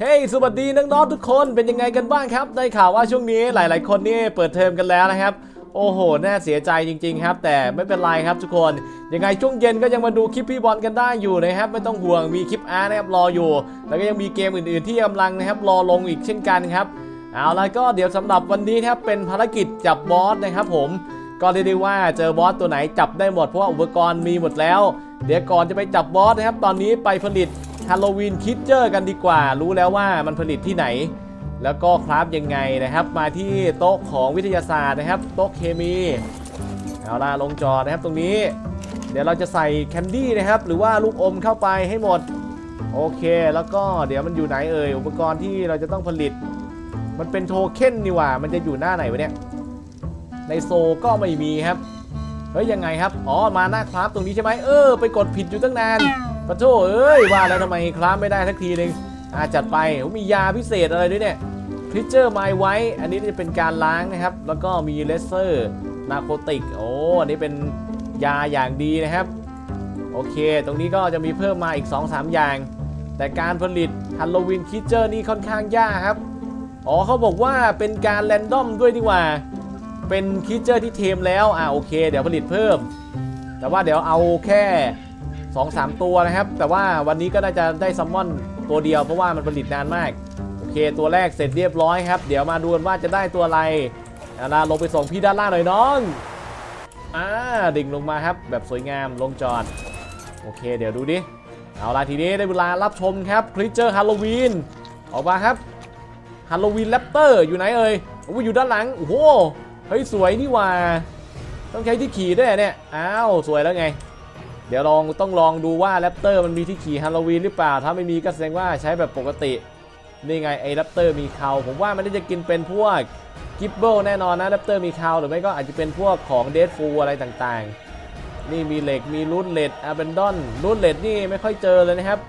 เฮ้ย สวัสดีน้องๆทุกคน เป็นยังไงกันบ้างครับ ได้ข่าวว่าช่วงนี้หลาย ๆ คนนี่เปิดเทอมกันแล้วนะครับ โอ้โห น่าเสียใจจริง ๆ ครับ แต่ไม่เป็นไรครับทุกคน ยังไงช่วงเย็นก็ยังมาดูคลิปพี่บอลกันได้อยู่นะครับ ไม่ต้องห่วง มีคลิปอาร์นะครับรออยู่ แล้วก็ยังมีเกมอื่น ๆ ที่กำลังนะครับรอลงอีกเช่นกันครับ เอาละก็เดี๋ยวสำหรับวันนี้ครับเป็นภารกิจจับบอสนะครับผม ก็เรียกได้ว่าเจอบอสตัวไหนจับได้หมดเพราะว่าอุปกรณ์มีหมดแล้ว เดี๋ยวก่อนจะไปจับบอสนะครับ ตอนนี้ไปผลิต ฮาโลวีนคิดเจอร์กันดีกว่า รู้แล้วว่ามันผลิตที่ไหน แล้วก็คราฟยังไงนะครับ มาที่โต๊ะของวิทยาศาสตร์นะครับ โต๊ะเคมี เอาล่ะลงจอนะครับตรงนี้ เดี๋ยวเราจะใส่แคนดี้นะครับ หรือว่าลูกอมเข้าไปให้หมด โอเค แล้วก็เดี๋ยวมันอยู่ไหนเอ่ย อุปกรณ์ที่เราจะต้องผลิต มันเป็นโทเค็นนี่หว่า มันจะอยู่หน้าไหนวะเนี่ย ในโซก็ไม่มีครับ เฮ้ยยังไงครับ อ๋อ มาหน้าคราฟตรงนี้ใช่ไหมเออ ไปกดผิดอยู่ตั้งนาน ปะโถเอ้ยว่าแล้วทำไมคราฟไม่ได้สักทีหนึงอาจัดไปมียาพิเศษอะไรด้วยเนี่ยพริเจอร์ไมไว้ อันนี้จะเป็นการล้างนะครับ แล้วก็มีเลเซอร์นาโคติก โอ้อันนี้เป็นยาอย่างดีนะครับ โอเค ตรงนี้ก็จะมีเพิ่มมาอีก 2-3 อย่าง แต่การผลิตฮัลโลวีนคิเจอร์นี่ค่อนข้างยากครับ อ๋อเขาบอกว่าเป็นการแรนดอมด้วยดีกว่า เป็นคิเจอร์ที่เทมแล้ว อ่าโอเค เดี๋ยวผลิตเพิ่ม แต่ว่าเดี๋ยวเอาแค่ 2-3 ตัวนะครับ แต่ว่าวันนี้ก็น่าจะได้ซัมมอนตัวเดียวเพราะว่ามันผลิตนานมาก โอเค ตัวแรกเสร็จเรียบร้อยครับ เดี๋ยวมาดูกันว่าจะได้ตัวอะไรอาลาลงไปส่งพี่ด้านล่างหน่อยน้องอ่าดิ่งลงมาครับ แบบสวยงามลงจอด โอเค เดี๋ยวดูดิ เอาล่ะทีนี้ได้เวลารับชมครับคริเจอร์ฮาโลวีนออกมาครับฮาโลวีนแรปเตอร์อยู่ไหนเอ่ยโอ้อยู่ด้านหลังโอ้โหเฮ้ยสวยนี่ว่า ต้องใช้ที่ขี่ด้วยเนี่ย อ้าว สวยแล้วไง เดี๋ยวลองต้องลองดูว่าแรปเตอร์มันมีที่ขี่ฮาโลวีนหรือเปล่า ถ้าไม่มีก็แสดงว่าใช้แบบปกติ นี่ไงไอ้แรปเตอร์มีเขาผมว่ามันน่าจะกินเป็นพวกกิบเบิลแน่นอนนะแรปเตอร์มีเขาหรือไม่ก็อาจจะเป็นพวกของเดดฟูอะไรต่างๆ นี่มีเหล็กมีรูทเลดอาเบนดอนรูทเลดนี่ไม่ค่อยเจอเลยนะครับ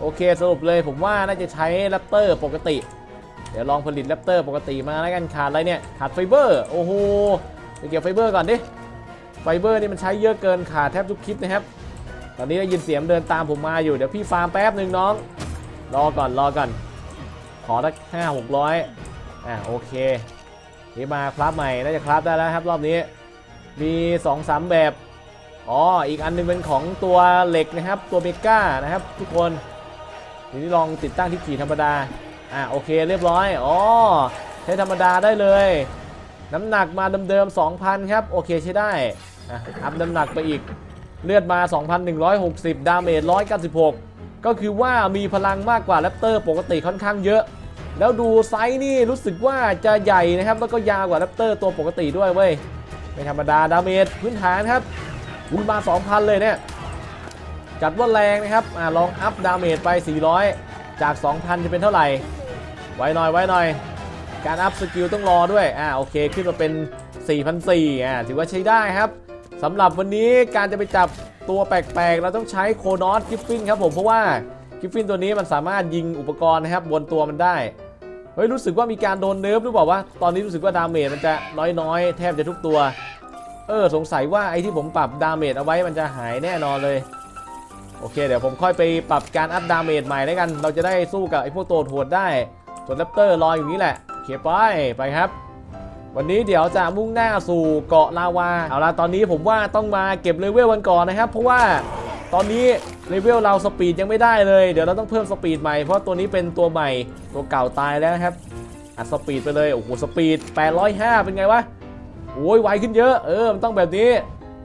โอเคสรุปเลยผมว่าน่าจะใช้แรปเตอร์ปกติ เดี๋ยวลองผลิตแรปเตอร์ปกติมาแล้วกันขาดอะไรเนี่ยขาดไฟเบอร์โอ้โหไปเก็บไฟเบอร์ก่อนดิ ไฟเบอร์นี่มันใช้เยอะเกินขาดแทบทุกคลิปนะครับ ตอนนี้ได้ยินเสียงเดินตามผมมาอยู่ เดี๋ยวพี่ฟาร์มแป๊บหนึ่งน้อง รอก่อนรอก่อน ขอสักห้าหกร้อยอะโอเค นี่มาคราฟใหม่น่าจะคราฟได้แล้วครับรอบนี้ มี2อสามแบบ อ๋อ อีกอันหนึงเป็นของตัวเหล็กนะครับ ตัวเมก้านะครับ ทุกคนทีนี้ลองติดตั้งที่ขี่ธรรมดา อะโอเคเรียบร้อย อ๋อ ใช้ธรรมดาได้เลย น้ำหนักมาเดิมๆ2,000 ครับ โอเคใช้ได้อะอัพน้ำหนักไปอีกเลือดมา 2,160 ดาเมจ 196 ก็คือว่ามีพลังมากกว่าแรปเตอร์ปกติค่อนข้างเยอะ แล้วดูไซส์นี่รู้สึกว่าจะใหญ่นะครับ แล้วก็ยาวกว่าแรปเตอร์ตัวปกติด้วยเว้ย ไม่ธรรมดา ดาเมจพื้นฐานครับคุณมา 2,000 เลยเนี่ย จัดว่าแรงนะครับอ่าลองอัพดาเมจไป 400 จาก 2,000 จะเป็นเท่าไหร่ ไว้หน่อยไว้หน่อย การอัพสกิลต้องรอด้วย อ่าโอเค ขึ้นมาเป็น4,400อ่าถือว่าใช้ได้ครับสำหรับวันนี้การจะไปจับตัวแปลกๆ เราต้องใช้โคนอสกิฟฟินครับผมเพราะว่ากิฟฟินตัวนี้มันสามารถยิงอุปกรณ์นะครับบนตัวมันได้เฮ้ยรู้สึกว่ามีการโดนเนิร์ฟหรือเปล่าวะตอนนี้รู้สึกว่าดาเมจมันจะน้อยๆ แทบจะทุกตัว เออสงสัยว่าไอ้ที่ผมปรับดาเมจเอาไว้มันจะหายแน่นอนเลย โอเค เดี๋ยวผมค่อยไปปรับการอัพดาเมจใหม่แล้วกัน เราจะได้สู้กับไอ้พวกตัวโหดได้ส่วนแรปเตอร์รออยู่นี่แหละ โอเคไปไปครับ วันนี้เดี๋ยวจะมุ่งหน้าสู่เกาะลาวา เอาละตอนนี้ผมว่าต้องมาเก็บเลเวลกันก่อนนะครับ เพราะว่าตอนนี้เลเวลเราสปีดยังไม่ได้เลย เดี๋ยวเราต้องเพิ่มสปีดใหม่ เพราะตัวนี้เป็นตัวใหม่ ตัวเก่าตายแล้วครับ อัดสปีดไปเลย โอ้โห สปีด 805 เป็นไงวะ โอ้ยไวขึ้นเยอะ เออ มันต้องแบบนี้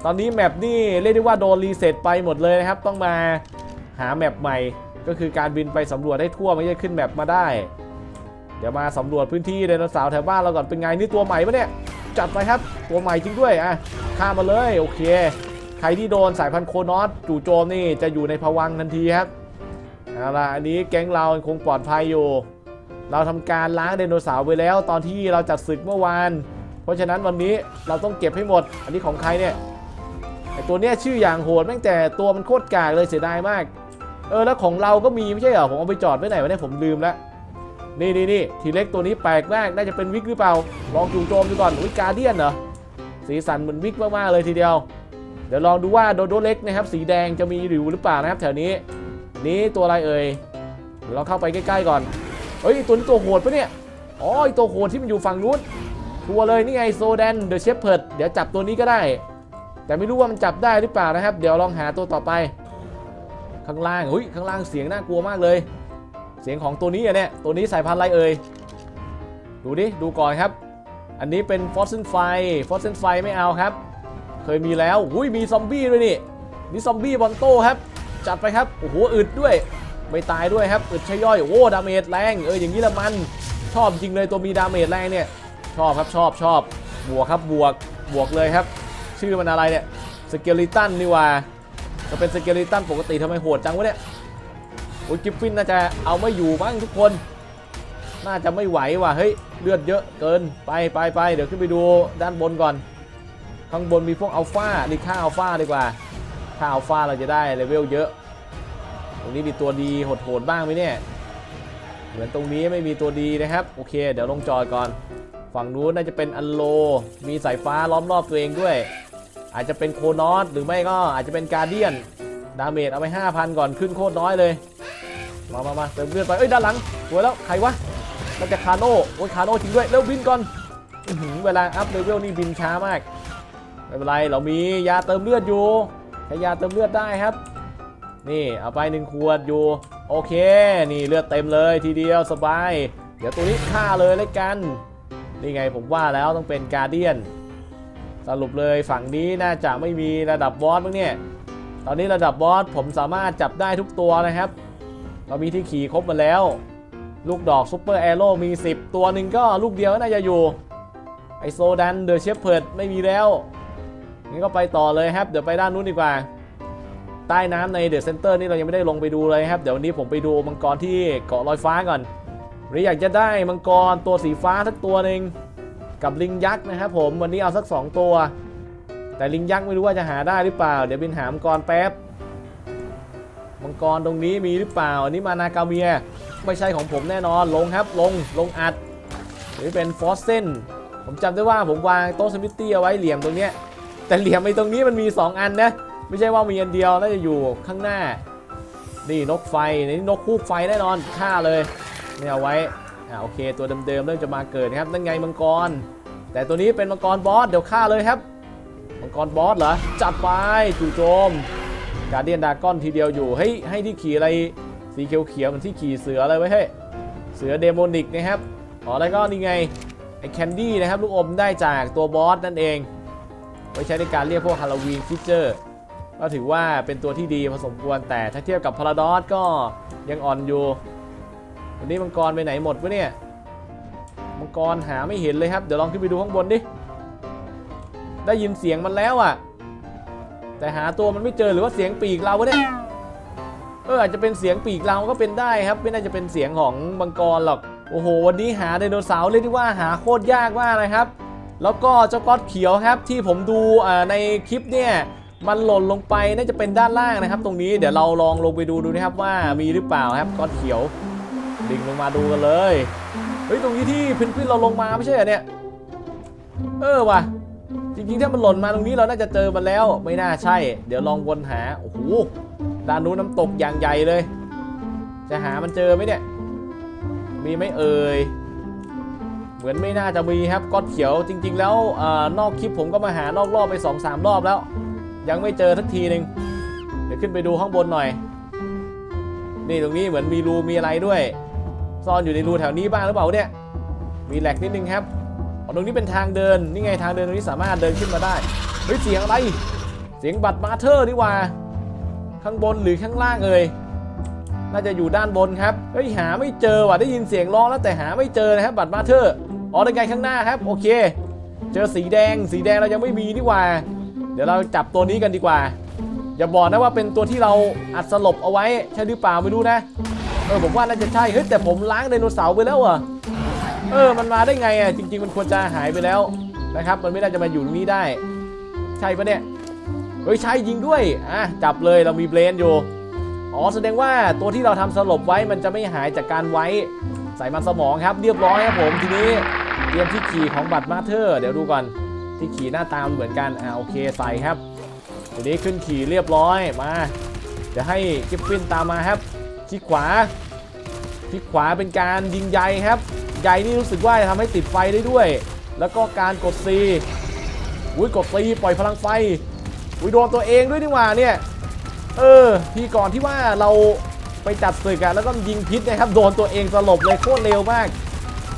ตอนนี้แมปนี่เรียกได้ว่าโดนรีเซ็ตไปหมดเลยนะครับ ต้องมาหาแมปใหม่ ก็คือการบินไปสำรวจให้ทั่วไม่ใช่ขึ้นแมปมาได้ เดี๋ยวมาสำรวจพื้นที่ไดโนเสาร์แถวบ้านเราก่อนเป็นไงนี่ตัวใหม่ปะเนี่ยจัดไปครับตัวใหม่จริงด้วยอะข้ามมาเลยโอเค ใครที่โดนสายพันธุ์โคนอสจู่โจมนี่จะอยู่ในภวังทันทีครับเอาล่ะอันนี้แก๊งเราคงปลอดภัยอยู่ เราทำการล้างไดโนเสาร์ไปแล้ว ตอนที่เราจัดศึกเมื่อวาน เพราะฉะนั้นวันนี้เราต้องเก็บให้หมด อันนี้ของใครเนี่ยไอตัวเนี้ยชื่ออย่างโหดแม่งแต่ตัวมันโคตรกากเลยเสียดายมาก เออแล้วของเราก็มีไม่ใช่เหรอผมเอาไปจอดไว้ไหนวะเนี่ยผมลืมแล้ว นี่นี่นี่ทีเล็กตัวนี้แปลกมากน่าจะเป็นวิกหรือเปล่า ลองจู่โจมดูก่อนวิกการเดียนเหรอสีสันเหมือนวิกมากๆเลยทีเดียว เดี๋ยวลองดูว่าโดโดเล็กนะครับ สีแดงจะมีหริวหรือเปล่านะครับ แถวนี้ นี่ตัวอะไรเอ่ยเดี๋ยวเราเข้าไปใกล้ๆก่อนเฮ้ยตัวนี้ตัวโหดปะเนี่ยอ๋อตัวโหดที่มันอยู่ฝั่งนู้นทัวเลยนี่ไงโซแดนเดอะเชฟเพิร์ดเดี๋ยวจับตัวนี้ก็ได้ แต่ไม่รู้ว่ามันจับได้หรือเปล่านะครับ เดี๋ยวลองหาตัวต่อไป ข้างล่างเฮ้ยข้างล่างเสียงน่ากลัวมากเลย เสียงของตัวนี้อะเนี่ย ตัวนี้สายพันธุ์อะไรเอ่ย ดูดิ ดูก่อนครับ อันนี้เป็นฟอสเซนไฟ ฟอสเซนไฟไม่เอาครับ เคยมีแล้ว อุ้ย มีซอมบี้ด้วยนี่ นี่ซอมบี้บอลโต้ครับ จัดไปครับ โอ้โห อึดด้วย ไม่ตายด้วยครับ อึดใช่ย่อย โอ้ ดาเมจแรง เออ อย่างนี้ละมัน ชอบจริงเลยตัวมีดาเมจแรงเนี่ย ชอบครับ ชอบ ชอบ บวกครับ บวก บวกเลยครับ ชื่อมันอะไรเนี่ย สเกลิตันนี่ว่าก็เป็นสเกลิตันปกติทำไมโหดจังวะเนี่ย โอ้ยกิฟฟินน่าจะเอาไม่อยู่บ้างทุกคน น่าจะไม่ไหวว่ะเฮ้ยเลือดเยอะเกินไปไปไปเดี๋ยวขึ้นไปดูด้านบนก่อน ข้างบนมีพวกอัลฟาดีค่าอัลฟาดีกว่าถ้าอัลฟาเราจะได้เลเวลเยอะ ตรงนี้มีตัวดีโหดๆบ้างไหมเนี่ยเหมือนตรงนี้ไม่มีตัวดีนะครับ โอเค เดี๋ยวลงจอยก่อน ฝั่งนู้นน่าจะเป็นอันโล มีสายฟ้าล้อมรอบตัวเองด้วย อาจจะเป็นโคนอสหรือไม่ก็อาจจะเป็นการเดียน ดาเมจเอาไป5,000 ก่อนขึ้นโคตรน้อยเลย มามามาเติมเลือดไป เอ้ย ด้านหลังสวยแล้ว ใครวะน่าจะคาโน่โอ้ยคาโน่จริงด้วย เร็วบินก่อนอเวลาอัพเลเวลนี่บินช้ามาก ไม่เป็นไร เรามียาเติมเลือดอยู่ใช้ยาเติมเลือดได้ครับ นี่เอาไปหนึ่งขวดอยู่ โอเค นี่เลือดเต็มเลยทีเดียวสบาย เดี๋ยวตัวนี้ฆ่าเลยเลยกัน นี่ไงผมว่าแล้วต้องเป็นการเดียน สรุปเลยฝั่งนี้น่าจะไม่มีระดับบอสมั้งเนี่ย ตอนนี้ระดับบอสผมสามารถจับได้ทุกตัวนะครับ เรามีที่ขี่ครบมาแล้ว ลูกดอกซุปเปอร์แอโร่มี 10 ตัวหนึ่งก็ลูกเดียวน่าจะอยู่ ไอโซดันเดอะเชฟเพิร์ดไม่มีแล้วงั้นก็ไปต่อเลยครับ เดี๋ยวไปด้านนู้นดีกว่า ใต้น้ำในเดอะเซ็นเตอร์นี่เรายังไม่ได้ลงไปดูเลยครับ เดี๋ยววันนี้ผมไปดูมังกรที่เกาะลอยฟ้าก่อน หรืออยากจะได้มังกรตัวสีฟ้าสักตัวหนึ่งกับลิงยักษ์นะครับผมวันนี้เอาสัก 2 ตัว แต่ลิงยักษ์ไม่รู้ว่าจะหาได้หรือเปล่า เดี๋ยวบินหามังกรแป๊บ มังกรตรงนี้มีหรือเปล่า อันนี้มานากาเมีย ไม่ใช่ของผมแน่นอน ลงครับ ลง ลงอัด หรือเป็นฟอสเซนผมจำได้ว่าผมวางโต๊ะสมิธตี้เอาไว้เหลี่ยมตรงเนี้ย แต่เหลี่ยมไอ้ตรงนี้มันมี 2 อันนะ ไม่ใช่ว่ามีอันเดียว น่าจะอยู่ข้างหน้า นี่นกไฟ นี่นกคูกไฟแน่นอนฆ่าเลยนี่เอาไว้ อ่าโอเค ตัวเดิมๆเริ่มจะมาเกิดนะครับ นั่นไงมังกร แต่ตัวนี้เป็นมังกรบอส เดี๋ยวฆ่าเลยครับ กรบอสเหรอ จัดไปจู่โจม การเดียนดากอนทีเดียวอยู่ เฮ้ย ให้ที่ขี่อะไรสีเขียวๆเหมันที่ขี่เสืออะไรไว้เฮ้ย เสือเดโมนิกนะครับ อ๋อ แล้วก็นี่ไง ไอ้แคนดี้นะครับ ลูกอมได้จากตัวบอสนั่นเอง ไว้ใช้ในการเรียกพวกฮาโลวีนฟิเจอร์ ก็ถือว่าเป็นตัวที่ดีพอสมควร แต่ถ้าเทียบกับพาราดอสก็ยังอ่อนอยู่ วันนี้มังกรไปไหนหมดวะเนี่ย มังกรหาไม่เห็นเลยครับ เดี๋ยวลองขึ้นไปดูข้างบนดิ ได้ยินเสียงมันแล้วอะ แต่หาตัวมันไม่เจอหรือว่าเสียงปีกเราเนี่ยเอออาจจะเป็นเสียงปีกเราก็เป็นได้ครับ ไม่น่าจะเป็นเสียงของมังกรหรอกโอ้โห วันนี้หาไดโนเสาร์เรียกได้ว่าหาโคตรยากมากเลยครับ แล้วก็เจ้าก๊อตเขียวครับที่ผมดูในคลิปเนี่ยมันหล่นลงไปน่าจะเป็นด้านล่างนะครับ ตรงนี้เดี๋ยวเราลองลงไปดูดูนะครับว่ามีหรือเปล่าครับก๊อตเขียวดิ่งลงมาดูกันเลยเฮ้ยตรงนี้ที่เพนกวินเราลงมาไม่ใช่เหรอเนี่ยเออว่ะ จริงๆถ้ามันหล่นมาตรงนี้เราน่าจะเจอมันแล้ว ไม่น่าใช่ เดี๋ยวลองวนหา โอ้โห ด้านนู้นน้ำตกอย่างใหญ่เลย จะหามันเจอไหมเนี่ย มีไหมเอ่ย เหมือนไม่น่าจะมีครับก้อนเขียวจริง ๆ แล้วอนอกคลิปผมก็มาหานอกรอบไป2อสรอบแล้ว ยังไม่เจอสักทีหนึ่งเดี๋ยวขึ้นไปดูข้างบนหน่อย นี่ตรงนี้เหมือนมีรูมีอะไรด้วย ซ่อนอยู่ในรูแถวนี้บ้างหรือเปล่าเนี่ย มีแหลกนิดนึงครับ ตรงนี้เป็นทางเดิน นี่ไงทางเดินตรงนี้สามารถเดินขึ้นมาได้ เฮ้ยเสียงอะไร เสียงบัตรมาเธอร์นี่ว่า ข้างบนหรือข้างล่างเอ่ย น่าจะอยู่ด้านบนครับ เฮ้ยหาไม่เจอว่ะได้ยินเสียงร้องแล้วแต่หาไม่เจอนะครับบัตรมาเธอร์ อ๋อในไงข้างหน้าครับ โอเค เจอสีแดง สีแดงเรายังไม่มีนี่ว่า เดี๋ยวเราจับตัวนี้กันดีกว่า อย่าบอกนะว่าเป็นตัวที่เราอัดสลบเอาไว้ใช่หรือเปล่าไม่รู้นะ เออผมว่าน่าจะใช่ เฮ้ยแต่ผมล้างไดโนเสาร์ไปแล้วอะ เออ มันมาได้ไงอะ จริง ๆ มันควรจะหายไปแล้วนะครับ มันไม่น่าจะมาอยู่ตรงนี้ได้ ใช่ปะเนี่ย เฮ้ย ใช่ยิงด้วย อะ จับเลย เรามีเบรนอยู่ อ๋อ แสดงว่าตัวที่เราทำสลบไว้ มันจะไม่หายจากการไว้ ใส่มันสมองครับ เรียบร้อยครับผม ทีนี้เตรียมที่ขี่ของบัตรมาเธอร์ เดี๋ยวดูก่อน ที่ขี่หน้าตามเหมือนกัน อ่าโอเค ใส่ครับ ทีนี้ขึ้นขี่เรียบร้อย มา เดี๋ยวให้กิฟฟินตามมาครับขี้ขวาพลิกขวาเป็นการยิงใยครับ ใยนี่รู้สึกว่าจะทำให้ติดไฟได้ด้วย แล้วก็การกด C อุ้ยกด C ปล่อยพลังไฟอุ้ยโดนตัวเองด้วยนี่หว่าเนี่ยเออทีก่อนที่ว่าเราไปจัดศึกอะแล้วก็ยิงพิษนะครับโดนตัวเองสลบเลยโคตรเร็วมาก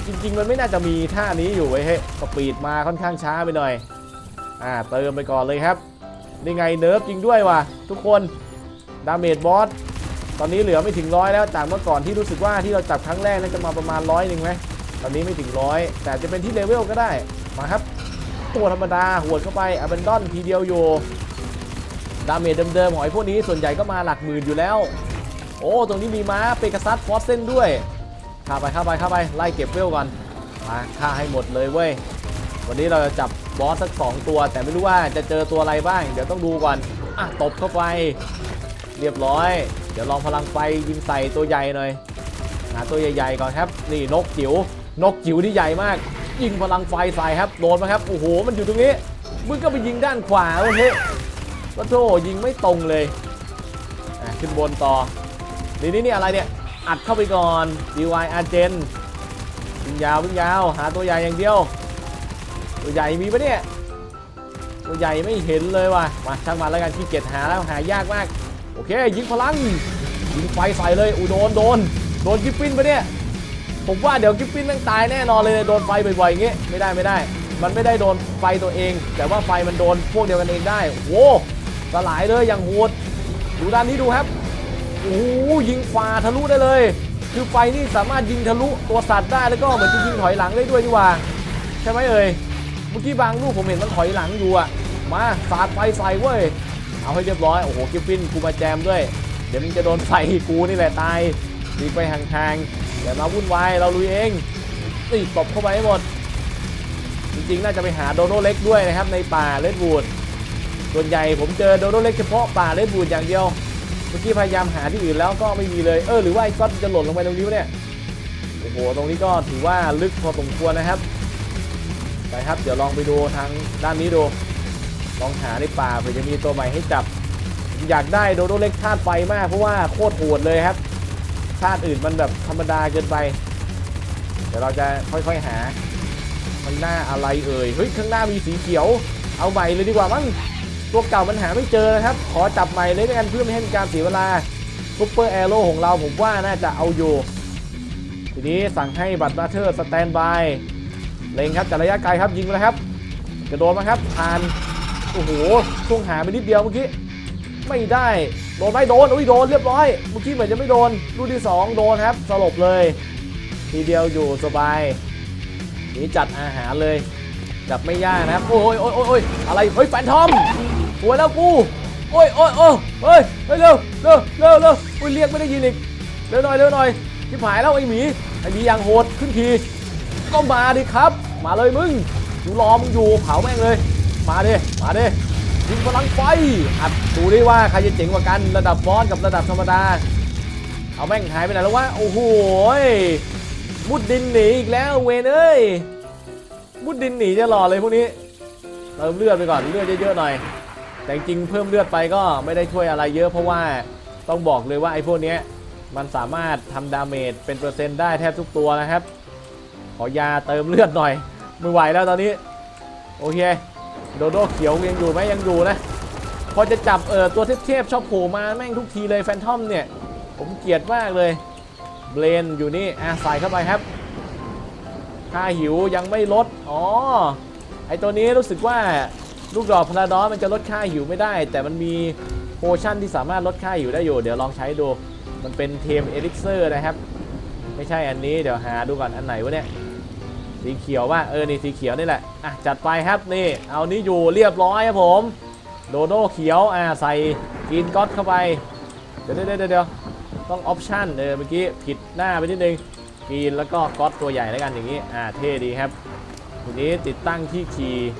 จริง ๆ มันไม่น่าจะมีท่านี้อยู่ไว้ยเฮ้สปีดมาค่อนข้างช้าไปหน่อยอ่าเติมไปก่อนเลยครับนี่ไงเนิร์ฟจริงด้วยว่ะทุกคนดาเมจบอสตอนนี้เหลือไม่ถึงร้อยแล้วจากเมื่อก่อนที่รู้สึกว่าที่เราจับครั้งแรกน่าจะมาประมาณร้อยหนึ่งไหม ตอนนี้ไม่ถึงร้อยแต่จะเป็นที่เลเวลก็ได้ มาครับ ตัวธรรมดาหวดเข้าไปอเบนดอนทีเดียวอยู่ดาเมจเดิมๆของไอ้พวกนี้ส่วนใหญ่ก็มาหลักหมื่นอยู่แล้ว โอ้ตรงนี้มีม้าเปกัสซัสฟอสเซนด้วยข้าไปข้าไปข้าไปไล่เก็บเวลก่อนมาฆ่าให้หมดเลยเว้ยวันนี้เราจะจับบอสสัก 2 ตัว แต่ไม่รู้ว่าจะเจอตัวอะไรบ้าง เดี๋ยวต้องดูก่อนอะตบเข้าไป เรียบร้อย เดี๋ยวลองพลังไฟยิงใส่ตัวใหญ่หน่อยหาตัวใหญ่ๆก่อนครับ นี่นกจิ๋ว นกจิ๋วที่ใหญ่มาก ยิงพลังไฟใส่ครับ โดนไหมครับ โอ้โห มันอยู่ตรงนี้ มึงก็ไปยิงด้านขวาเว้ยเฮ้ยก็โธ่ยิงไม่ตรงเลยขึ้นบนต่อ นี่นี่นี่อะไรเนี่ย อัดเข้าไปก่อน DY อาร์เจนวิ่งยาววิ่งยาว หาตัวใหญ่อย่างเดียว ตัวใหญ่มีปะเนี่ย ตัวใหญ่ไม่เห็นเลยว่ะ มาช่างมันแล้วกันขี้เกียจหาแล้วหายากมาก โอเค ยิงพลัง ยิงไฟใส่เลยอูโดนโดน โดนกิฟฟินปะเนี่ย ผมว่าเดี๋ยวกิฟฟินแม่งตายแน่นอนเลยโดนไฟบ่อยๆอย่างงี้ไม่ได้ไม่ได้ มันไม่ได้โดนไฟตัวเอง แต่ว่าไฟมันโดนพวกเดียวกันเองได้โอ้สลายเลยอย่างโหดดูด้านนี้ดูครับโอ้ยิงฟ้าทะลุได้เลย คือไฟนี่สามารถยิงทะลุตัวสัตว์ได้แล้วก็เหมือนจะยิงถอยหลังได้ด้วยนี่หว่าใช่ไหมเอ่ยเมื่อกี้บางลูกผมเห็นมันถอยหลังอยู่อะมาสาดไฟใส่เว้ยเอาให้เรียบร้อยโอ้โหกิฟฟินกูมาแจมด้วย เดี๋ยวมึงจะโดนไฟกูนี่แหละตาย หนีไปห่างๆอย่ามาวุ่นวายเราลุยเองตีตบเข้าไปให้หมด จริงๆ น่าจะไปหาโดโดเล็กด้วยนะครับในป่าเลดวูดส่วนใหญ่ผมเจอโดโดเล็กเฉพาะป่าเลดวูดอย่างเดียว เมื่อกี้พยายามหาที่อื่นแล้วก็ไม่มีเลยเออหรือว่าไอ้ก๊อตจะหล่นลงไปตรงนี้เนี่ยโอ้โหตรงนี้ก็ถือว่าลึกพอสมควรนะครับไปครับเดี๋ยวลองไปดูทางด้านนี้ดู ลองหาในป่าเผื่อจะมีตัวใหม่ให้จับ อยากได้โดโดเล็กธาตุไฟมากเพราะว่าโคตรโหดเลยครับ ธาตุอื่นมันแบบธรรมดาเกินไป เดี๋ยวเราจะค่อยๆหาข้างหน้าอะไรเอ่ยเฮ้ยข้างหน้ามีสีเขียว เอาใหม่เลยดีกว่ามั้งตัวเก่ามันหาไม่เจอนะครับ ขอจับใหม่เลยด้วยกันเพื่อไม่ให้มีการเสียเวลาซุปเปอร์แอโร่ของเราผมว่าน่าจะเอาอยู่ทีนี้สั่งให้บัตรมาเธอร์สแตนบายเล็งครับจากระยะไกลครับยิงไปแล้วครับกระโดดมาครับผ่านโอ้โหช่วงหาไปนิดเดียวเมื่อกี้ ไม่ได้โดนไม่โดนอุ้ยโดนเรียบร้อยเมื่อกี้เหมือนจะไม่โดนลูกที่สองโดนครับสลบเลย ทีเดียวอยู่สบายนี่จัดอาหารเลยจับไม่ยากนะครับโอ้ยโอ้ยโอ้ยอะไรเฮ้ยแฟนทอมสวแล้วกูโอ้ยโอ้ยโอ้ยเฮ้ยเฮ้ยเร็วเร็วเร็วเร็วอุ้ยเรียกไม่ได้ยินอีกเร็วหน่อยเร็วหน่อยที่ผายแล้วไอ้หมีไอ้หมีอย่างโหดขึ้นทีก็มาดิครับ มาเลยมึงกูรอมึงอยู่เผาแม่งเลย มาดิมาดิ ยิงพลังไฟอัดดูดิว่าใครจะเจ๋งกว่ากันระดับบอสกับระดับธรรมดา เอาแม่งหายไปไหนแล้ววะโอ้โหมุดดินหนีอีกแล้วเวนเอ้ยมุดดินหนีจะหล่อเลยพวกนี้เติมเลือดไปก่อนเลือดเยอะๆหน่อย แต่จริงเพิ่มเลือดไปก็ไม่ได้ช่วยอะไรเยอะ เพราะว่าต้องบอกเลยว่าไอ้พวกนี้มันสามารถทำดาเมจเป็นเปอร์เซ็นต์ได้แทบทุกตัวนะครับ ขอยาเติมเลือดหน่อย ไม่ไหวแล้วตอนนี้ โอเค โดโดเขียวยังอยู่ไหมยังอยู่นะ พอจะจับเออตัวเทพๆชอบโผล่มาแม่งทุกทีเลยแฟนทอมเนี่ย ผมเกลียดมากเลย เบรนอยู่นี่อะใส่เข้าไปครับค่าหิวยังไม่ลด อ๋อ ไอตัวนี้รู้สึกว่าลูกดอกพลาดอสมันจะลดค่าหิวไม่ได้ แต่มันมีโพชั่นที่สามารถลดค่าหิวได้อยู่ เดี๋ยวลองใช้ดู มันเป็นเทมเอลิกเซอร์นะครับ ไม่ใช่อันนี้เดี๋ยวหาดูก่อนอันไหนวะเนี่ย สีเขียวว่าเออนี่สีเขียวนี่แหละอะจัดไปครับนี่เอานี้อยู่เรียบร้อยครับผมโดโดเขียวอ่าใส่กรีนก๊อตเข้าไปเดี๋ยวเดี๋ยวเดี๋ยวต้องออปชั่นเออเมื่อกี้ผิดหน้าไปนิดนึงกรีนแล้วก็ก๊อตตัวใหญ่แล้วกันอย่างนี้อ่าเท่ดีครับทีนี้ติดตั้งที่คีย์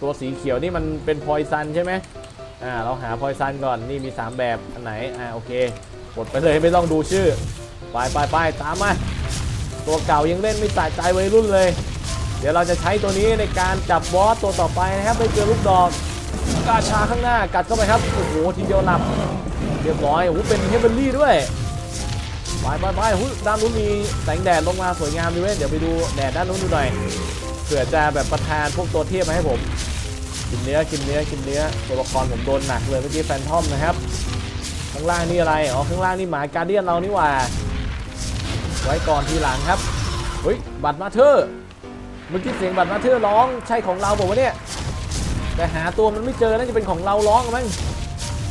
ตัวสีเขียวนี่มันเป็นพอยซันใช่ไหมอ่าเราหาพอยซันก่อนนี่มี 3 แบบอันไหนอ่าโอเคกดไปเลยไม่ต้องดูชื่อไปไปไปตามมา ตัวเก่ายังเล่นไม่สะใจวัยรุ่นเลย เดี๋ยวเราจะใช้ตัวนี้ในการจับบอสตัวต่อไปนะครับไปเจอลูกดอกกาชาข้างหน้ากัดเข้าไปครับโอ้โหทีเดียวหลับเรียบร้อยโอ้โหเป็นเฮเบอรี่ด้วยไปไปไปหุ้ยด้านนู้นมีแสงแดดลงมาสวยงามดีเว้ยเดี๋ยวไปดูแดดด้านนู้นดูหน่อยเผื่อจะแบบประทานพวกตัวเทียบมาให้ผมกินเนื้อกินเนื้อกินเนื้อตัวละครผมโดนหนักเลยเมื่อกี้แฟนทอมนะครับข้างล่างนี่อะไรอ๋อข้างล่างนี่หมาการเดียนเรานี่หว่า ไว้ก่อนทีหลังครับเฮ้ยบัตรมาเธอเมื่อกี้เสียงบัตรมาเธอร้องใช่ของเราบอกว่าเนี่ยแต่หาตัวมันไม่เจอน่าจะเป็นของเราร้องมั้ง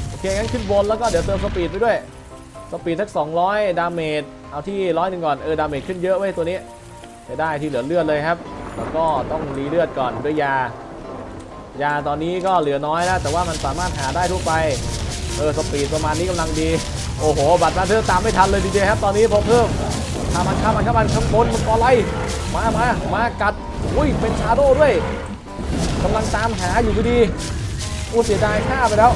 โอเคงั้นขึ้นบนแล้วก็เดี๋ยวเติมสปีดไปด้วยสปีดสัก 200 ดาเมจเอาที่ร้อยหนึ่งก่อนเออดาเมจขึ้นเยอะเว้ยตัวนี้จะได้ที่เหลือเลือดเลยครับ แล้วก็ต้องรีเลือดก่อนด้วยยา ยาตอนนี้ก็เหลือน้อยแล้วแต่ว่ามันสามารถหาได้ทั่วไปเออสปีดประมาณนี้กำลังดีโอ้โหบัตรมาเธอตามไม่ทันเลยดีเจครับตอนนี้พอเพิ่ม ข้ามันข้ามันข้ามันข้างบนมันกออะไรมามามากัดอุ้ยเป็นชาโดด้วยกำลังตามหาอยู่พอดีโอ้เสียดายฆ่าไปแล้ว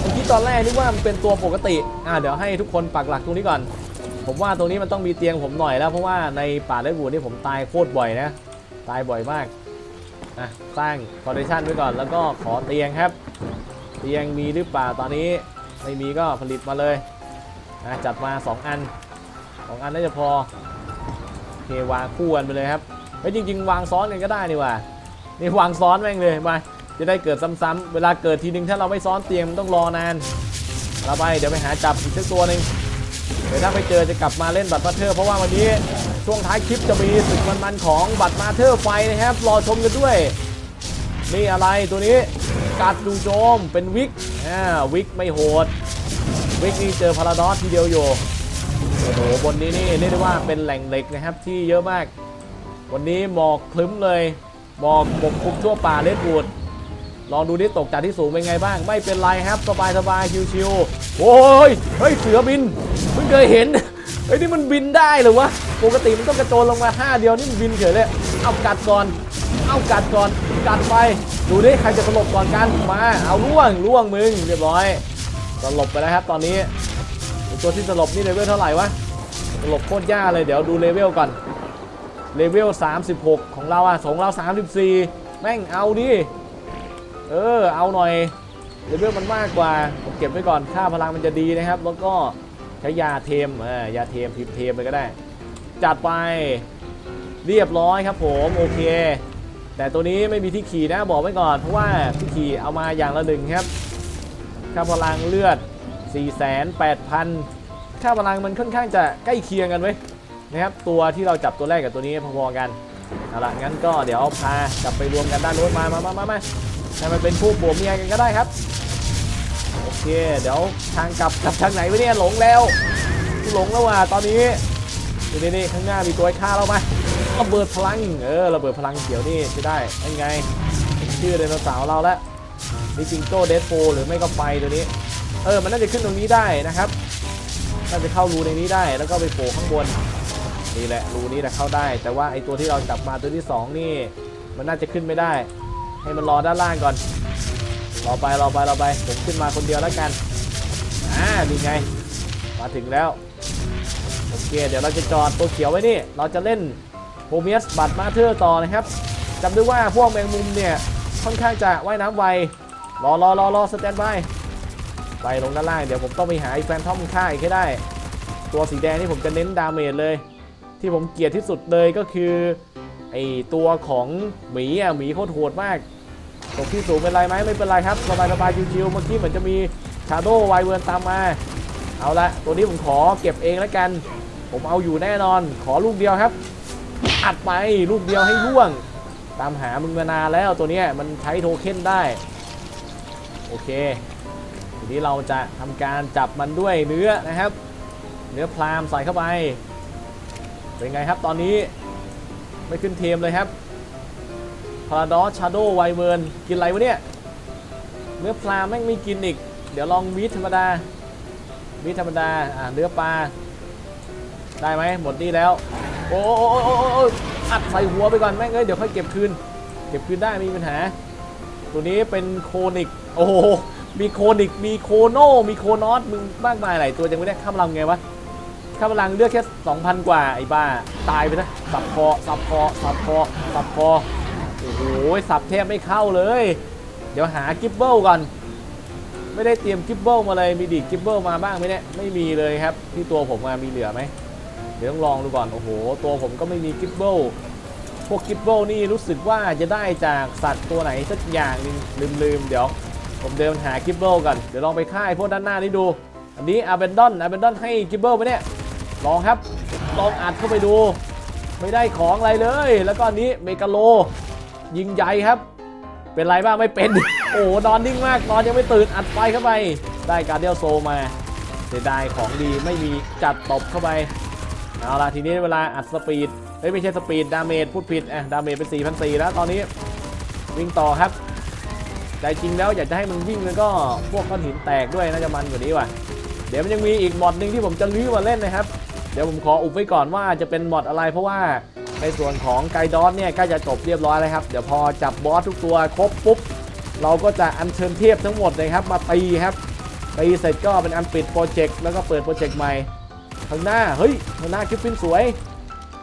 เมื่อกี้ตอนแรกนึกว่ามันเป็นตัวปกติอ่าเดี๋ยวให้ทุกคนปักหลักตรงนี้ก่อน ผมว่าตรงนี้มันต้องมีเตียงผมหน่อยแล้วเพราะว่าในป่าเลดวูดนี่ผมตายโคตรบ่อยนะ ตายบ่อยมากอะสร้างฟอร์เดชันไว้ก่อนแล้วก็ขอเตียงครับ เตียงมีหรือเปล่าตอนนี้ไม่มีก็ผลิตมาเลยอะจัดมา 2 อัน 2อันน่าจะพอโอเควางคู่กันไปเลยครับเฮ้ยจริง ๆ วางซ้อนกันก็ได้นี่ว่านี่วางซ้อนแม่งเลยมาจะได้เกิดซ้ำๆเวลาเกิดทีนึงถ้าเราไม่ซ้อนเตียงมันต้องรอนานเราไปเดี๋ยวไปหาจับอีกสักตัวหนึ่งเดี๋ยวถ้าไปเจอจะกลับมาเล่นบัตรมาเทอร์เพราะว่าวันนี้ช่วงท้ายคลิปจะมีศึกมันๆของบัตรมาเทอร์ไฟนะครับ รอชมกันด้วย นี่อะไรตัวนี้กัดดูโจมเป็นวิกอ่าวิกไม่โหดวิกนี่เจอพาราดอสทีเดียวอยู่ โอ้โหบนนี้นี่เรียกได้ว่าเป็นแหล่งเหล็กนะครับที่เยอะมาก วันนี้หมอกคลึ้มเลยหมอกปกคลุมทั่วป่าเลดวูดลองดูดิตกจากที่สูงเป็นไงบ้าง ไม่เป็นไรครับสบายสบายชิวๆโอ้ยเฮ้ยเสือบินเพิ่งเคยเห็นเฮ้ยนี่มันบินได้เหรือวะปกติมันต้องกระโจนลงมาท่าเดียวนี่มันบินเฉยเลยเอากัดก่อน เอากัดก่อนกัดไปดูดิใครจะสลบก่อนกันมา เอาล่วงล่วงมึงเรียบร้อยสลบไปแล้วครับตอนนี้ ตัวที่สลบนี่เลเวลเท่าไหร่วะสลบโคตรยากเลยเดี๋ยวดูเลเวลก่อนเลเวล 36 ของเราอะของเรา 34 แม่งเอาดิ เออ เอาหน่อย เลเวลมันมากกว่า ผมเก็บไว้ก่อน ค่าพลังมันจะดีนะครับ แล้วก็ใช้ยาเทมเออยาเทมพิมเทมไปก็ได้ จัดไป เรียบร้อยครับผม โอเค แต่ตัวนี้ไม่มีที่ขี่นะ บอกไว้ก่อน เพราะว่าที่ขี่เอามาอย่างละหนึ่งครับ ค่าพลังเลือด 48,000 ค่าพลังมันค่อนข้างจะใกล้เคียงกันไว้นะครับ ตัวที่เราจับตัวแรกกับตัวนี้พอๆกันเอาละงั้นก็เดี๋ยวพากลับไปรวมกันด้านโน้นมามามามามาให้มันเป็นคู่ผัวเมียกันก็ได้ครับ โอเค เดี๋ยวทางกลับกลับทางไหนวะเนี่ยหลงแล้ว หลงแล้วว่ะตอนนี้นี่นี่นี่ข้างหน้ามีตัวไอ้ฆ่าเราไหมระเบิดพลัง เออระเบิดพลังเขียวนี่จะได้ยังไง ชื่อไดโนเสาร์เราแล้วนี่จิงโจ้เดดโฟหรือไม่ก็ไฟตัวนี้ เออมันน่าจะขึ้นตรงนี้ได้นะครับน่าจะเข้ารูในนี้ได้แล้วก็ไปโผล่ข้างบนนี่แหละรูนี้แหละเข้าได้ แต่ว่าไอตัวที่เราจับมาตัวที่สองนี่ มันน่าจะขึ้นไม่ได้ ให้มันรอด้านล่างก่อนรอไปรอไปรอไปผมขึ้นมาคนเดียวแล้วกันอ่านี่ไง มาถึงแล้วโอเคเดี๋ยวเราจะจอดตัวเขียวไว้นี่เราจะเล่นโฮเมียสบัตมาเธอร์ต่อนะครับจำได้วยว่าพวกแมงมุมเนี่ยค่อนข้างจะว่ายน้ำไวรอรอรอรอสแตนบาย ไปลงด้านล่างเดี๋ยวผมต้องไปหาไอ้แฟนทอมฆ่าอีกให้ได้ ตัวสีแดงนี่ผมจะเน้นดาเมจเลย ที่ผมเกลียดที่สุดเลยก็คือไอ้ตัวของหมีอะหมีโคตรโหดมากตกที่สูงเป็นไรไหมไม่เป็นไรครับสบายสบายชิวๆเมื่อกี้เหมือนจะมีชาโดว์ไวเวิร์นตามมา เอาละตัวนี้ผมขอเก็บเองแล้วกัน ผมเอาอยู่แน่นอน ขอลูกเดียวครับ อัดไปลูกเดียวให้ล่วง ตามหามึงมานานแล้วตัวนี้มันใช้โทเค็นได้ โอเค ทีนี้เราจะทำการจับมันด้วยเนื้อนะครับ เนื้อพรามใส่เข้าไป เป็นไงครับตอนนี้ไม่ขึ้นเทมเลยครับพาราดอสชาโดไวเวิร์นกินอะไรวะเนี่ย เนื้อปลาแม่งไม่กินอีก เดี๋ยวลองมีทธรรมดามีทธรรมดาอ่าเนื้อปลา ได้ไหมหมดนี่แล้วโอ้โอ้โอ้โอ้โอ้โอ้อัดใส่หัวไปก่อนแม่งเอ้ยเดี๋ยวค่อยเก็บคืน เก็บคืนได้ไม่มีปัญหา ตัวนี้เป็นโคนิก โอ้โห มีโคนิก มีโคโนมีโคนอสมึงมากมายหลายตัวจังไม่ได้ข้ามลำไงวะข้าพลังเลือกแค่ 2,000 กว่า ไอ้บ้า ตายไปนะ สับคอ สับคอ สับคอ สับคอ โอ้โห สับแทบไม่เข้าเลย เดี๋ยวหากิบเบิลก่อน ไม่ได้เตรียมกิฟเบิลมาเลย มีดีกิฟเบิลมาบ้างไหมเนี่ย ไม่มีเลยครับ ที่ตัวผมมามีเหลือไหม เดี๋ยวต้องลองดูก่อน โอ้โห ตัวผมก็ไม่มีกิฟเบิลพวกกิฟเบิลนี่รู้สึกว่าจะได้จากสัตว์ตัวไหนสักอย่างหนึงลืมๆ เดี๋ยว ผมเดินหากิฟเบิลกัน เดี๋ยวลองไปค่ายพวกด้านหน้านี่ดู อันนี้อาเบนดอนอาเบนดอนให้กิฟเบิลไหมเนี่ย ลองครับ ลองอัดเข้าไปดู ไม่ได้ของอะไรเลย แล้วก็อันนี้เมกาโล ยิงใหญ่ครับ เป็นไรบ้างไม่เป็น โอ้นอนนิ่งมากนอนยังไม่ตื่นอัดไฟเข้าไป ได้การเดียลโซมาเสียดายของดีไม่มีจัดตบเข้าไป เอาล่ะทีนี้เวลาอัดสปีดเอ้ยไม่ใช่สปีดดาเมจพูดผิดอะดาเมจเป็น4 0 0 แล้วตอนนี้วิ่งต่อครับ ใจจริงแล้วอยากจะให้มันวิ่งแล้วก็พวกก้อนหินแตกด้วยน่าจะมันกว่านี้ว่ะ เดี๋ยวมันยังมีอีกมอดหนึ่งที่ผมจะลื้อมาเล่นนะครับ เดี๋ยวผมขออุบไว้ก่อนว่าจะเป็นมอดอะไร เพราะว่าในส่วนของไกด์ดอสเนี่ยใกล้จะจบเรียบร้อยแล้วครับ เดี๋ยวพอจับบอสทุกตัวครบปุ๊บเราก็จะอัญเชิญเทพทั้งหมดเลยครับมาตีครับตีเสร็จก็เป็นอันปิดโปรเจกต์แล้วก็เปิดโปรเจกต์ใหม่ข้างหน้าเฮ้ยข้างหน้ากิฟฟินสวย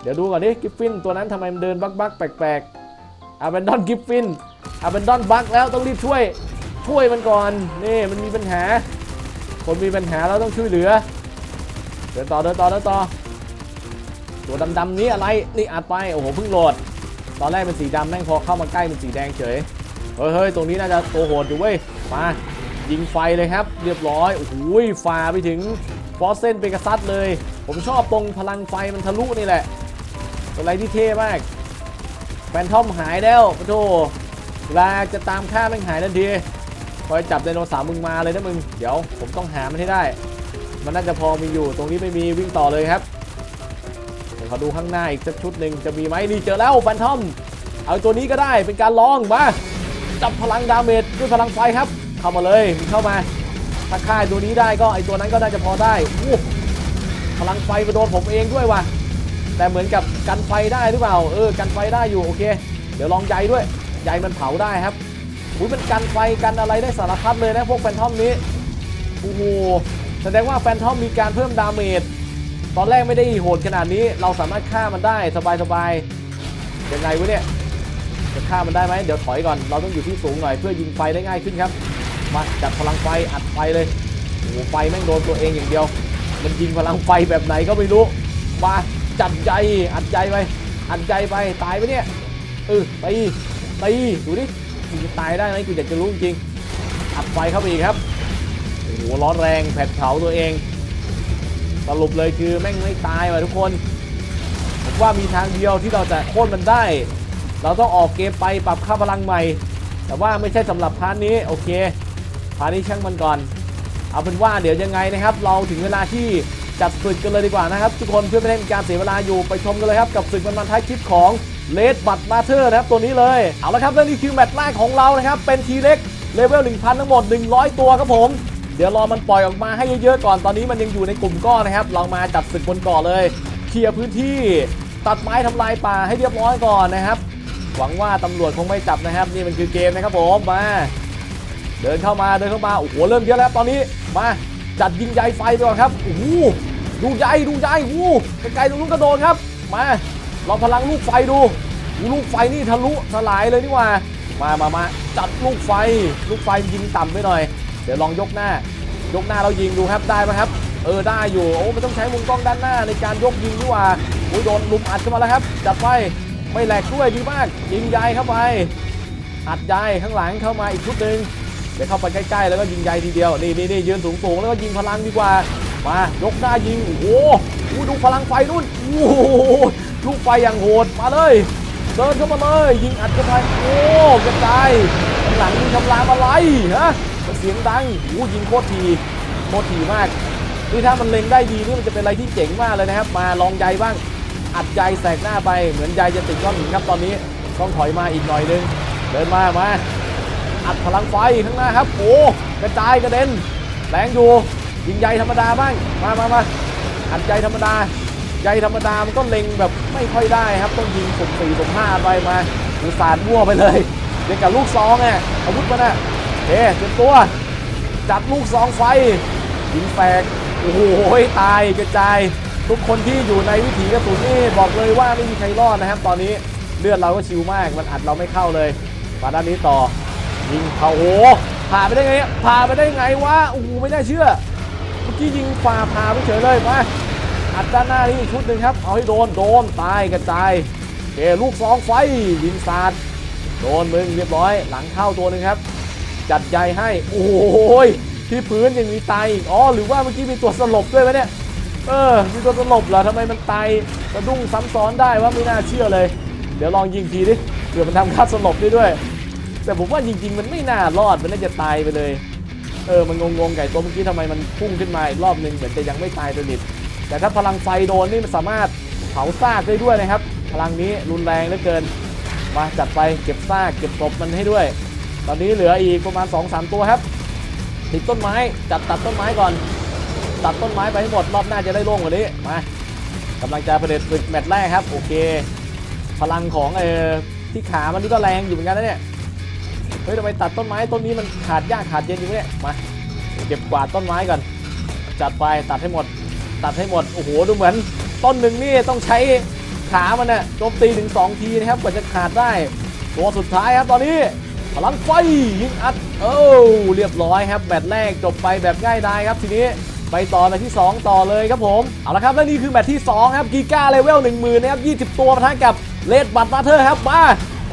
เดี๋ยวดูก่อนดิกิฟฟินตัวนั้นทำไมมันเดินบักบักแปลกๆอาเบนดอนกิฟฟิน อาเบนดอนบักแล้วต้องรีบช่วย ช่วยมันก่อนนี่มันมีปัญหา คนมีปัญหาเราต้องช่วยเหลือ เดินต่อเดินต่อเดินต่อ ตัวดำๆนี้อะไรนี่อัดไปโอ้โหเพิ่งโหลด ตอนแรกเป็นสีดำแม่งพอเข้ามาใกล้เป็นสีแดงเฉยเฮ้ยเฮ้ยตรงนี้น่าจะตัวโหดอยู่เว้ยมายิงไฟเลยครับ เรียบร้อยโอ้โหฝ่าไปถึงฟอสเซนเป็นกาซัสเลย ผมชอบตรงพลังไฟมันทะลุนี่แหละ เป็นอะไรที่เท่มากแฟนทอมหายแล้วโถเว ลาจะตามฆ่าแม่งหายทันทีคอยจับไดโนเสาร์มึงมาเลยนะมึง เดี๋ยวผมต้องหามันให้ได้ มันน่าจะพอมีอยู่ ตรงนี้ไม่มีวิ่งต่อเลยครับ เดี๋ยวขอดูข้างหน้าอีกสักชุดหนึ่งจะมีไหมนี่เจอแล้วแฟนทอม เอาตัวนี้ก็ได้เป็นการลองมา จับพลังดาเมจด้วยพลังไฟครับ เข้ามาเลยมึงเข้ามา ถ้าฆ่าตัวนี้ได้ก็ไอตัวนั้นก็น่าจะพอได้อู้พลังไฟไปโดนผมเองด้วยว่ะ แต่เหมือนกับกันไฟได้หรือเปล่า เออ กันไฟได้อยู่โอเค เดี๋ยวลองใยด้วย ใยมันเผาได้ครับอุ้ยมันกันไฟกันอะไรได้สารพัดเลยนะพวกแฟนทอมนี้โอ้โหแสดงว่าแฟนทอมมีการเพิ่มดาเมจตอนแรกไม่ได้โหดขนาดนี้ เราสามารถฆ่ามันได้สบายๆยังไงวะเนี่ยจะฆ่ามันได้ไหมเดี๋ยวถอยก่อนเราต้องอยู่ที่สูงหน่อยเพื่อยิงไฟได้ง่ายขึ้นครับมาจัดพลังไฟอัดไฟเลยโอ้โหไฟแม่งโดนตัวเองอย่างเดียว มันยิงพลังไฟแบบไหนก็ไม่รู้มาจัดใจอัดใจไปอัดใจไปตายไปเนี่ยเออตี ตีดูดิมึงจะตายได้ไหมกูอยากจะรู้จริงอัดไฟเข้าไปอีกครับโอ้โหร้อนแรงแผดเผาตัวเองสรุปเลยคือแม่งไม่ตายว่ะทุกคนผมว่ามีทางเดียวที่เราจะโค่นมันได้ เราต้องออกเกมไปปรับค่าพลังใหม่ แต่ว่าไม่ใช่สำหรับพาร์ทนี้โอเคพาร์ทนี้ช่างมันก่อน เอาเป็นว่าเดี๋ยวยังไงนะครับ เราถึงเวลาที่จัดศึกกันเลยดีกว่านะครับ ทุกคนเพื่อไม่ให้เป็นการเสียเวลาอยู่ไปชมกันเลยครับกับศึกมันมันท้ายคลิปของ เลดบัตมาเธอร์นะครับตัวนี้เลย เอาละครับและนี่คือแมตช์แรกของเรานะครับ เป็นทีเล็กเลเวล 1,000 ทั้งหมด 100 ตัวครับผม เดี๋ยวรอมันปล่อยออกมาให้เยอะๆก่อนตอนนี้มันยังอยู่ในกลุ่มก้อนนะครับ เรามาจัดศึกบนเกาะเลย เคลียร์พื้นที่ตัดไม้ทำลายป่าให้เรียบร้อยก่อนนะครับ หวังว่าตำรวจคงไม่จับนะครับ นี่มันคือเกมนะครับผมมา เดินเข้ามาเดินเข้ามาโอ้โหเริ่มเยอะแล้วตอนนี้มาจัดยิงใยไฟไปก่อนครับโอ้โหดูใยดูใยโอ้โหไกลๆตรงนู้นกระโดดครับมา ลองพลังลูกไฟดูลูกไฟนี่ทะลุสลายเลยนี่ว่า มามามาจัดลูกไฟ ลูกไฟยิงต่ำไปหน่อย เดี๋ยวลองยกหน้า ยกหน้าเรายิงดูครับได้ไหมครับ เออได้อยู่ โอ้ไมันต้องใช้มุมกล้องด้านหน้าในการยกยิงดีกว่าโอ้ยโดนลุมอัดเข้ามาแล้วครับ จัดไป ไม่แหลกด้วยดีมาก ยิงใยเข้าไป อัดใยข้างหลังเข้ามาอีกชุดหนึ่งเดี๋ยวเข้าไปใกล้ๆแล้วก็ยิงใยทีเดียว นี่นี่นี่ยืนสูงๆแล้วก็ยิงพลังดีกว่า มายกหน้ายิง โอ้โหดูพลังไฟนู่นโอ้โหลูกไฟอย่างโหดมาเลยเดินเข้ามาเลย ยิงอัดเข้าไปโอ้กระจายหลังยิงทำลายอะไรฮะเสียงดังโอ้ยิงโคตรทีโคตรทีมากนี่ถ้ามันเล็งได้ดีนี่มันจะเป็นอะไรที่เจ๋งมากเลยนะครับ มาลองใยบ้างอัดใยแสกหน้าไปเหมือนใยจะติดก้อนหินครับตอนนี้ต้องถอยมาอีกหน่อยนึง เดินมามาอัดพลังไฟข้างหน้าครับ โอ้กระจายกระเด็นแรงอยู่ ยิงใยธรรมดาบ้าง มามามาอัดใยธรรมดาใยธรรมดามันก็เล็งแบบไม่ค่อยได้ครับ ต้องยิงสุ่มสี่สุ่มห้าไปมาดูสาดมั่วไปเลยเล่นกับลูกซองไงอาวุธมันอะเฮ้เตรียมตัว จัดลูกซองไฟยิงแฝกโอ้โหตายกระจาย ทุกคนที่อยู่ในวิถีกระสุนนี่บอกเลยว่าไม่มีใครรอดนะครับ ตอนนี้เลือดเราก็ชิวมากมันอัดเราไม่เข้าเลยมาด้านนี้ต่อยิงเขาโอ้โหทะผ่าไปได้ไงผ่าไปได้ไงวะโอ้โหไม่น่าเชื่อ กี้ยิงฝ่าผ่าไปเฉยเลยมาอัดด้านหน้านี่อีกชุดหนึ่งครับ เอาให้โดน โดน ตายกระจายโอเคลูกซองไฟยิงสาดโดนมึงเรียบร้อย หลังเข้าตัวหนึ่งครับ จัดใหญ่ให้ โอ้ยที่พื้นยังมีตายอีก อ๋อ หรือว่าเมื่อกี้มีตัวสลบด้วยไหมเนี่ย เออ มีตัวสลบเหรอทำไมมันตายสะดุ้งซ้ำซ้อนได้ว่าไม่น่าเชื่อเลย เดี๋ยวลองยิงทีดิเผื่อมันทำค่าสลบได้ด้วย แต่ผมว่าจริงๆมันไม่น่ารอด มันน่าจะตายไปเลย เออมันงงๆไก่ตัวเมื่อกี้ทำไมมันพุ่งขึ้นมาอีกรอบนึงเหมือนจะยังไม่ตายสนิทแต่ถ้าพลังไฟโดนนี่มันสามารถเผาซากได้ด้วยนะครับ พลังนี้รุนแรงเหลือเกิน มาจัดไปเก็บซากเก็บศพมันให้ด้วย ตอนนี้เหลืออีกประมาณ 2-3 ตัวครับติดต้นไม้จัดตัดต้นไม้ก่อน ตัดต้นไม้ไปให้หมดรอบหน้าจะได้โล่งกว่านี้มากำลังจะประเด็นศึกแมตช์แรกครับโอเค พลังของเออที่ขามันนี่ก็แรงอยู่เหมือนกันนะเนี่ย เฮ้ยทำไมตัดต้นไม้ต้นนี้มันขาดหญ้าขาดเย็นอยู่เนี่ยมาเก็บกวาดต้นไม้ก่อนจัดไปตัดให้หมด ตัดให้หมดโอ้โหดูเหมือนต้นหนึ่งนี่ต้องใช้ขามันน่ะโจมตีถึง 2 ทีนะครับกว่าจะขาดได้ ตัวสุดท้ายครับตอนนี้พลังไฟยิงอัดโอ้เรียบร้อยครับแมตแรกจบไปแบบง่ายดายครับทีนี้ไปต่อแมตช์ที่ 2 ต่อเลยครับผมเอาละครับและนี่คือแมตช์ที่ 2 ครับกีก้าเลเวล1 0,000นะครับ20 ตัวปะทะกับเลดบัตมาเธอร์ครับมา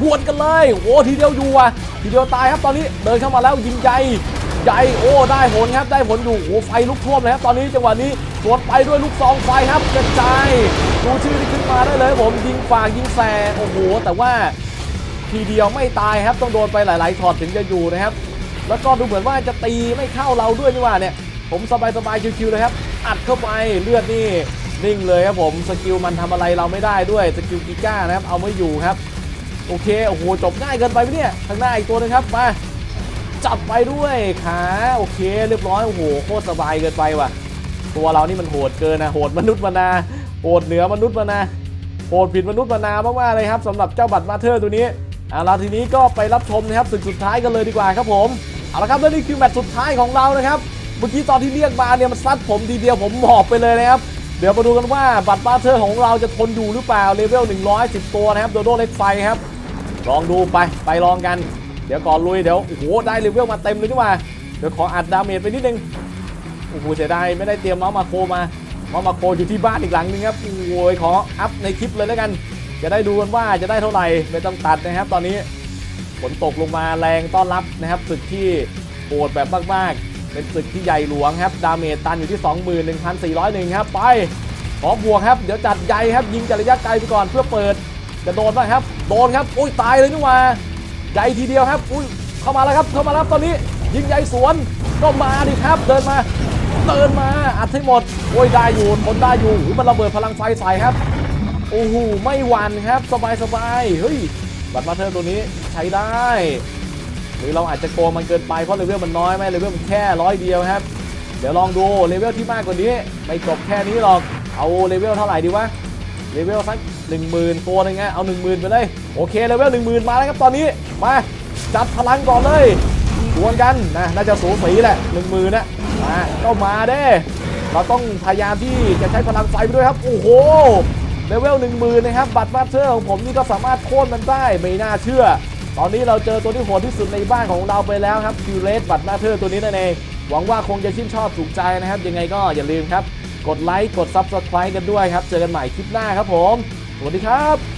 หวดกันเลยโอ้ทีเดียวอยู่อะทีเดียวตายครับตอนนี้เดินเข้ามาแล้วยิงใหญ่ใหญ่โอ้ได้ผลครับได้ผลอยู่โอ้ไฟลุกท่วมเลยครับตอนนี้จังหวะนี้สวนไปด้วยลูกซองไฟครับกระจายดูชื่อที่ขึ้นมาได้เลยผมยิงฝากยิงแสโอ้โหแต่ว่าทีเดียวไม่ตายครับต้องโดนไปหลาย ๆ ช็อตถึงจะอยู่นะครับ แล้วก็ดูเหมือนว่าจะตีไม่เข้าเราด้วยนี่ว่าเนี่ยผมสบายๆชิวๆเลยครับอัดเข้าไปเลือดนี่นิ่งเลยครับผมสกิลมันทำอะไรเราไม่ได้ด้วยสกิลกิก้านะครับเอาไม่อยู่ครับ โอเค โอ้โห จบง่ายเกินไปไหมเนี่ยข้างหน้าอีกตัวหนึงครับ มา จับไปด้วยขา โอเค เรียบร้อย โอ้โห โคตรสบายเกินไปว่ะ ตัวเรานี่มันโหดเกินนะ โหดมนุษย์มานา โหดเหนือมนุษย์มานา โหดผิดมนุษย์มานามากๆเลยครับสำหรับเจ้าบัตรมาเธอร์ตัวนี้เอาละทีนี้ก็ไปรับชมนะครับศึกสุดท้ายกันเลยดีกว่าครับผม เอาละครับและนี่คือแมตช์สุดท้ายของเรานะครับ เมื่อกี้ตอนที่เรียกมาเนี่ยมันซัดผมทีเดียวผมหมอบไปเลยนะครับ ดี๋ยวมาดูกันว่าบัตรมาเธอร์ของเราจะทนอยู่หรือเปล่าเลเวล 110 ตัวนะครับโดโดเล็กไฟครับ ลองดูไปไปลองกัน เดี๋ยวก่อนลุยเดี๋ยวโอ้โหได้เลเวลมาเต็มเลยนี่หว่าเดี๋ยวขออัดดาเมจไปนิดนึงโอ้โหเสียดายไม่ได้เตรียมเมาส์มาโคมาเมาส์มาโคอยู่ที่บ้านอีกหลังนึงครับโอ้ยขออัพในคลิปเลยแล้วกัน จะได้ดูกันว่าจะได้เท่าไหร่ไม่ต้องตัดนะครับ ตอนนี้ฝนตกลงมาแรงต้อนรับนะครับศึกที่โหดแบบมากๆ เป็นศึกที่ใหญ่หลวงครับ ดาเมจตันอยู่ที่ 21,401 ครับ ไป ขอบวกครับ เดี๋ยวจัดใหญ่ครับ ยิงจากระยะไกลไปก่อนเพื่อเปิด จะโดนบ้างครับ โดนครับ อุ้ย ตายเลยนี่ว่าใหญ่ทีเดียวครับ อุ้ย เข้ามาแล้วครับ เข้ามาแล้วตอนนี้ ยิงใหญ่สวน ก็มาดิครับ เดินมา เดินมา อัดให้หมด โอ้ย ได้อยู่ทนได้อยู่มันระเบิดพลังไฟใส่ครับ โอ้โห ไม่หวั่นครับ สบายสบายเฮ้ย บัตรมาเธอตัวนี้ใช้ได้ รือเราอาจจะโกงมันเกินไปเพราะเลเวลมันน้อยไหมเลเวลมันแค่ร้อยเดียวครับ เดี๋ยวลองดูเลเวลที่มากกว่านี้ ไม่จบแค่นี้หรอกเอาเลเวลเท่าไหร่ดีวะเลเวลสักหนึ่งหมื่นตัวนึงไงเอาหนึ่งหมื่นไปเลยโอเคเลเวลหนึ่งหมื่นมาแล้วครับตอนนี้มาจัดพลังก่อนเลยดวลกันนะน่าจะสูสีแหละหนึ่งหมื่นนะมาก็มาเด้เราต้องพยายามที่จะใช้พลังไฟไปด้วยครับ โอ้โหเลเวลหนึ่งหมื่นนะครับ บัตรมาสเตอร์ของผมนี่ก็สามารถโค่นมันได้ไม่น่าเชื่อ ตอนนี้เราเจอตัวที่โหดที่สุดในบ้านของเราไปแล้วครับคิวเลสบัตรมาเธอร์ตัวนี้นั่นเองหวังว่าคงจะชื่นชอบถูกใจนะครับ ยังไงก็อย่าลืมครับ กดไลค์กด Subscribe กันด้วยครับ เจอกันใหม่คลิปหน้าครับผม สวัสดีครับ